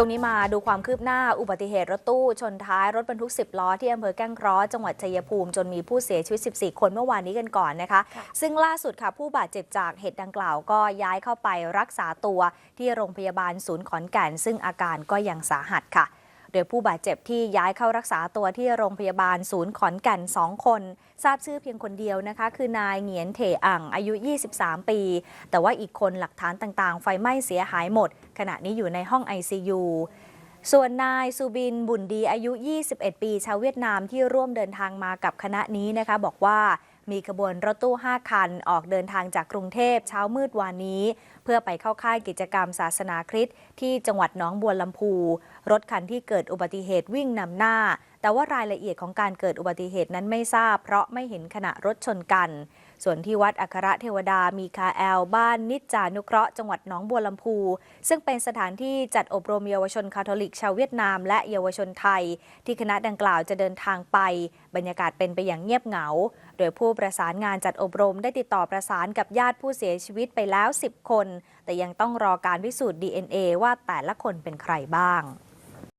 ช่วงนี้มาดูความคืบหน้าอุบัติเหตุรถตู้ ชนท้ายรถบรรทุก 10 ล้อที่อำเภอแก้งเคราะห์จังหวัดชัยภูมิจนมีผู้เสียชีวิต 14 คนเมื่อวานนี้กันก่อนนะคะค่ะซึ่งล่าสุดค่ะผู้บาดเจ็บจากเหตุดังกล่าวก็ย้ายเข้าไปรักษาตัวที่โรงพยาบาลศูนย์ขอนแก่น ซึ่งอาการก็ยังสาหัสค่ะ โดยผู้บาดเจ็บที่ย้ายเข้ารักษาตัวที่โรงพยาบาลศูนย์ขอนแก่น 2 คน ทราบชื่อเพียงคนเดียวนะคะ คือนายเหงียนเถอ่างอายุ 23 ปี แต่ว่าอีกคนหลักฐานต่างๆ ไฟไหม้เสียหายหมด ขณะนี้อยู่ในห้อง ICU ส่วนนายซูบินบุญดีอายุ 21 ปี ชาวเวียดนามที่ร่วมเดินทางมากับคณะนี้นะคะ บอกว่า มีขบวนรถตู้ 5 คัน ออกเดินทางจากกรุงเทพเช้ามืดวานนี้ เพื่อไปเข้าค่ายกิจกรรมศาสนาคริสต์ที่จังหวัดหนองบัวลำพู รถคันที่เกิดอุบัติเหตุวิ่งนำหน้าแต่ว่ารายละเอียดของการเกิดอุบัติเหตุนั้นไม่ทราบ เพราะไม่เห็นขณะรถชนกัน ส่วนที่วัดอัครเทวดามีคาแอล บ้านนิจจานุเคราะห์จังหวัดหนองบัวลำพู ซึ่งเป็นสถานที่จัดอบรมเยาวชนคาทอลิกชาวเวียดนามและเยาวชนไทย ที่คณะดังกล่าวจะเดินทางไป บรรยากาศเป็นไปอย่างเงียบเหงา โดยผู้ประสานงานจัดอบรมได้ติดต่อประสานกับญาติผู้เสียชีวิตไปแล้ว 10 คน แต่ยังต้องรอการพิสูจน์ DNA ว่าแต่ละคนเป็นใครบ้าง